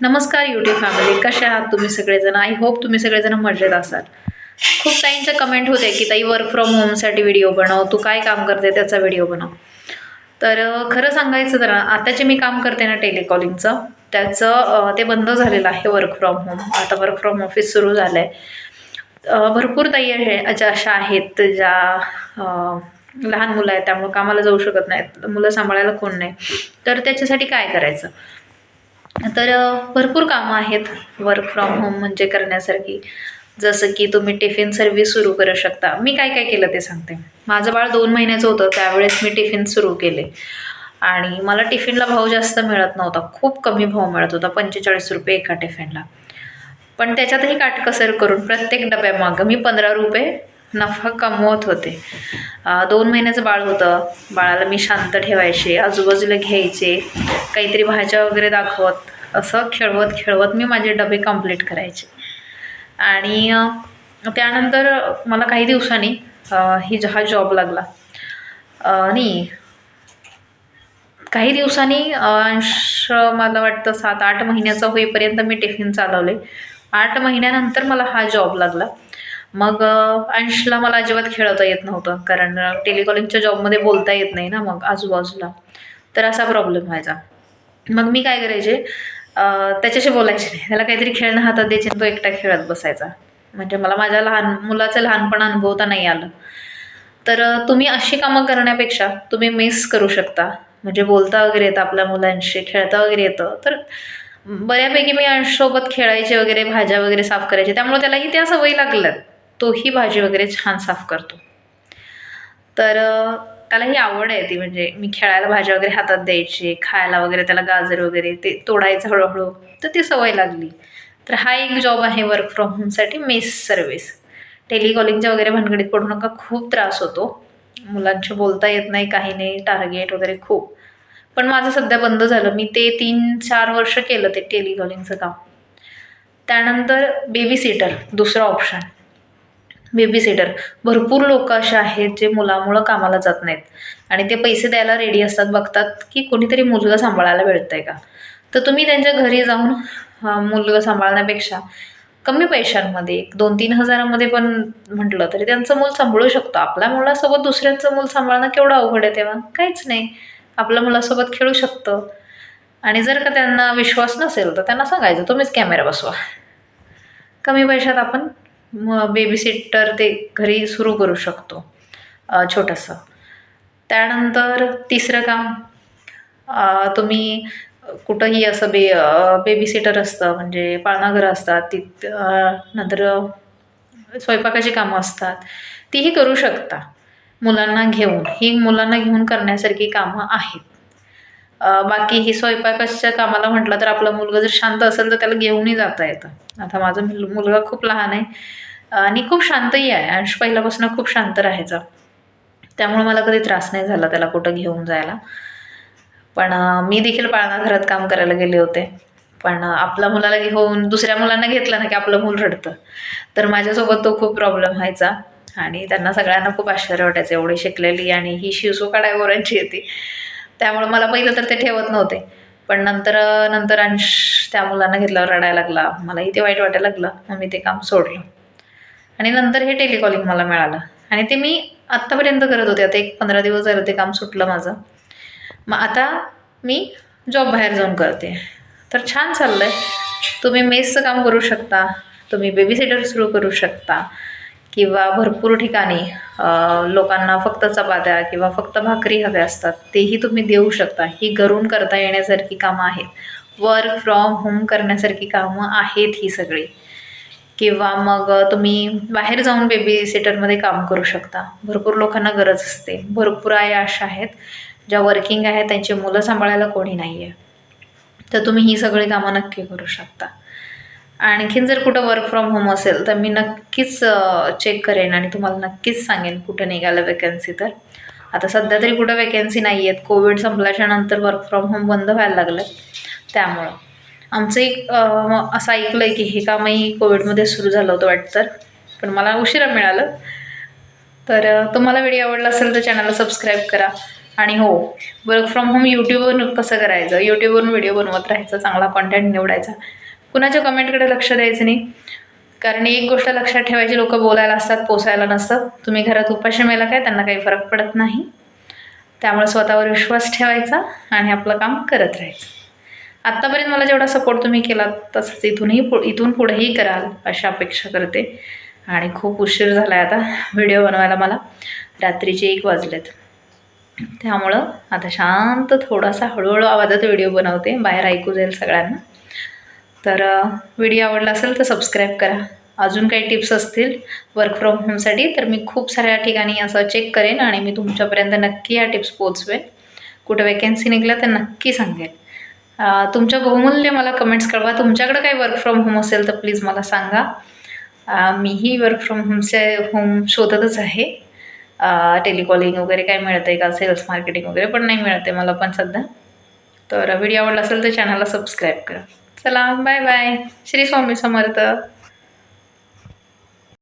नमस्कार YouTube family कशा आहात तुम्ही सगळेजण? आय होप तुम्ही सगळेजण मजेत असाल. खूप ताईंच्या कमेंट होते की ताई वर्क फ्रॉम होमसाठी व्हिडिओ बनव तू काय काम करते त्याचा व्हिडिओ बनव. तर खरं सांगायचं तर आता जे मी काम करते ना टेलिकॉलिंगचं त्याचं ते बंद झालेलं आहे वर्क फ्रॉम होम आता वर्क फ्रॉम ऑफिस सुरू झालं आहे भरपूर ताई आहे ज्या अशा आहेत ज्या लहान मुलं आहेत त्यामुळे कामाला जाऊ शकत नाहीत. मुलं सांभाळायला कोण नाही. तर त्याच्यासाठी काय करायचं? तर भरपूर कामं आहेत वर्क फ्रॉम होम म्हणजे करण्यासारखी. जसं की तुम्ही टिफिन सर्व्हिस सुरू करू शकता. मी काय काय केलं ते सांगते. माझं बाळ दोन महिन्याचं होतं त्यावेळेस मी टिफिन सुरू केले. आणि मला टिफिनला भाव जास्त मिळत नव्हता. खूप कमी भाव मिळत होता पंचेचाळीस रुपये एका टिफिनला पण त्याच्यातही काटकसर करून प्रत्येक डब्यामागं मी पंधरा रुपये नफा कमवत होते. दोन महिन्याचं बाळ होतं. बाळाला मी शांत ठेवायचे आजूबाजूला घ्यायचे काहीतरी भाज्या वगैरे दाखवत असं खेळवत खेळवत मी माझे डबे कंप्लीट करायचे. आणि त्यानंतर मला काही दिवसांनी ही हा जॉब लागला. आणि काही दिवसांनी अंश मला वाटतं सात आठ महिन्याचा होईपर्यंत मी टिफिन चालवले. आठ महिन्यानंतर मला हा जॉब लागला. मग अंशला मला अजिबात खेळवता येत नव्हतं कारण टेलिकॉलिंगच्या जॉबमध्ये बोलता येत नाही ना मग आजूबाजूला. तर असा प्रॉब्लेम व्हायचा. मग मी काय करायचे त्याच्याशी बोलायचे नाही. त्याला काहीतरी खेळणं हातात द्यायचे तो एकटा खेळत बसायचा. म्हणजे मला माझ्या लहान मुलाचं लहानपण अनुभवता नाही आलं. तर तुम्ही अशी कामं करण्यापेक्षा तुम्ही मिस करू शकता. म्हणजे बोलता वगैरे येतं आपल्या मुलांशी खेळता वगैरे येतं. तर बऱ्यापैकी मी अंशसोबत खेळायचे वगैरे भाज्या वगैरे साफ करायचे. त्यामुळे त्यालाही त्या सवयी लागल्यात. तोही भाजी वगैरे छान साफ करतो. तर त्याला ही आवड आहे ती म्हणजे मी खेळायला भाज्या वगैरे हातात द्यायची खायला वगैरे त्याला गाजर वगैरे ते तोडायचं हळूहळू तर ती सवय लागली. तर हा एक जॉब आहे वर्क फ्रॉम होमसाठी मेस सर्व्हिस टेलिकॉलिंगच्या वगैरे भानगडीत पडू नका खूप त्रास होतो. मुलांशी बोलता येत नाही काही नाही टार्गेट वगैरे खूप. पण माझं सध्या बंद झालं. मी ते तीन चार वर्ष केलं ते टेलिकॉलिंगचं काम. त्यानंतर बेबी सिटर दुसरा ऑप्शन बेबी सिटर भरपूर लोक असे आहेत जे मुलामुळं कामाला जात नाहीत. आणि ते पैसे द्यायला रेडी असतात बघतात की कोणीतरी मुलगा सांभाळायला आहे का? तर तुम्ही त्यांच्या घरी जाऊन मुलगा सांभाळण्यापेक्षा कमी पैशांमध्ये एक दोन तीन हजारामध्ये पण म्हटलं तरी त्यांचं मूल सांभाळू शकतो. आपल्या मुलासोबत दुसऱ्यांचं मूल सांभाळणं केवढं अवघड आहे तेव्हा? काहीच नाही. आपल्या मुलासोबत खेळू शकतं. आणि जर का त्यांना विश्वास नसेल तर त्यांना सांगायचं तुम्हीच कॅमेरा बसवा. कमी पैशात आपण बेबीसिटर ते घरी सुरू करू शकतो छोटंसं. त्यानंतर तिसरं काम तुम्ही कुठंही असं बे बेबीसिटर असतं म्हणजे पाळणाघरं असतात ती नंतर स्वयंपाकाची कामं असतात तीही करू शकता. मुलांना घेऊन ही मुलांना घेऊन करण्यासारखी कामं आहेत. बाकी ही स्वयंपाकाच्या कामाला म्हटलं तर आपला मुलगा जर शांत असेल तर त्याला घेऊनही जाता येतं. आता माझा मुल- मुलगा खूप लहान आहे आणि खूप शांतही आहे. अंश पहिल्यापासून खूप शांत राहायचा. त्यामुळे मला कधी त्रास नाही झाला त्याला कुठं घेऊन जायला. पण मी देखील पाळणा घरात काम करायला गेले होते. पण आपल्या मुलाला घेऊन हो, दुसऱ्या मुलांना घेतलं ना की आपलं मूल रडतं. तर माझ्यासोबत तो खूप प्रॉब्लेम व्हायचा. आणि त्यांना सगळ्यांना खूप आश्चर्य वाटायचं. एवढी शिकलेली आणि ही शिवसो डायव्हरांची होती. येते त्यामुळे मला पहिलं तर ते ठेवत नव्हते. पण नंतर नंतर अंश त्या मुलांना घेतल्यावर रडायला लागला. मलाही ते वाईट वाटायला लागलं. मग मी ते काम सोडलं. आणि नंतर हे टेलिकॉलिंग मला मिळालं. आणि ते मी आत्तापर्यंत करत होते. आता एक पंधरा दिवस झालं ते काम सुटलं माझं. मग आता मी जॉब बाहेर जाऊन करते. तर छान चाललं आहे तुम्ही मेसचं काम करू शकता. तुम्ही बेबी सिटर सुरू करू शकता. किंवा भरपूर ठिकाणी लोकांना फक्त चपात्या किंवा फक्त भाकरी हव्या असतात तेही तुम्ही देऊ शकता. ही घरून करता येण्यासारखी कामं आहेत. वर्क फ्रॉम होम करण्यासारखी कामं आहेत ही सगळी. किंवा मग तुम्ही बाहेर जाऊन बेबी सिटरमध्ये काम करू शकता. भरपूर लोकांना गरज असते. भरपूर आया अशा आहेत ज्या वर्किंग आहेत त्यांची मुलं सांभाळायला कोणी नाही आहे तर तुम्ही ही सगळी कामं नक्की करू शकता. आणखीन जर कुठं वर्क फ्रॉम होम असेल तर मी नक्कीच चेक करेन आणि तुम्हाला नक्कीच सांगेन कुठं निघालं वेकन्सी तर. आता सध्या तरी कुठं वेकन्सी नाही आहेत कोविड संपल्याच्या नंतर वर्क फ्रॉम होम बंद व्हायला लागलं त्यामुळं. आमचं एक असं ऐकलं आहे की हे कामही कोविडमध्ये सुरू झालं होतं वाटतं पण मला उशिरा मिळालं. तर तुम्हाला व्हिडिओ आवडला असेल तर चॅनलला सबस्क्राईब करा. आणि हो वर्क फ्रॉम होम यूट्यूबवरून कसं करायचं? यूट्यूबवरून व्हिडिओ बनवत राहायचा चांगला कॉन्टेंट निवडायचा. कुणाच्या कमेंटकडे लक्ष द्यायचं नाही? कारण एक गोष्ट लक्षात ठेवायची लोक बोलायला असतात पोसायला नसतात. तुम्ही घरात उपाशी मेला काय? त्यांना काही फरक पडत नाही. त्यामुळे स्वतःवर विश्वास ठेवायचा आणि आपलं काम करत राहायचं. आत्तापर्यंत मला जेवढा सपोर्ट तुम्ही केला तसंच इथूनही पु इथून पुढेही कराल अशी अपेक्षा करते. आणि खूप उशीर झाला आहे आता व्हिडिओ बनवायला मला. रात्रीचे एक वाजलेत. त्यामुळं आता शांत थोडासा हळूहळू आवाजात व्हिडिओ बनवते बाहेर ऐकू जाईल सगळ्यांना. तर व्हिडिओ आवडला असेल तर सबस्क्राईब करा. अजून काही टिप्स असतील वर्क फ्रॉम होमसाठी तर मी खूप साऱ्या ठिकाणी असं चेक करेन आणि मी तुमच्यापर्यंत नक्की या टिप्स पोचवेन कुठं वेकन्सी निघल्या तर नक्की सांगेन. तुमच्या बहुमूल्य मला कमेंट्स कळवा. तुमच्याकडे काही वर्क फ्रॉम होम असेल तर प्लीज मला सांगा. मीही वर्क फ्रॉम होमचे होम शोधतच आहे. टेलिकॉलिंग वगैरे काय मिळतं आहे का? सेल्स मार्केटिंग वगैरे पण नाही मिळते मला पण सध्या. तर व्हिडिओ आवडला असेल तर चॅनलला सबस्क्राईब करा. चला बाय बाय श्री स्वामी समर्थ.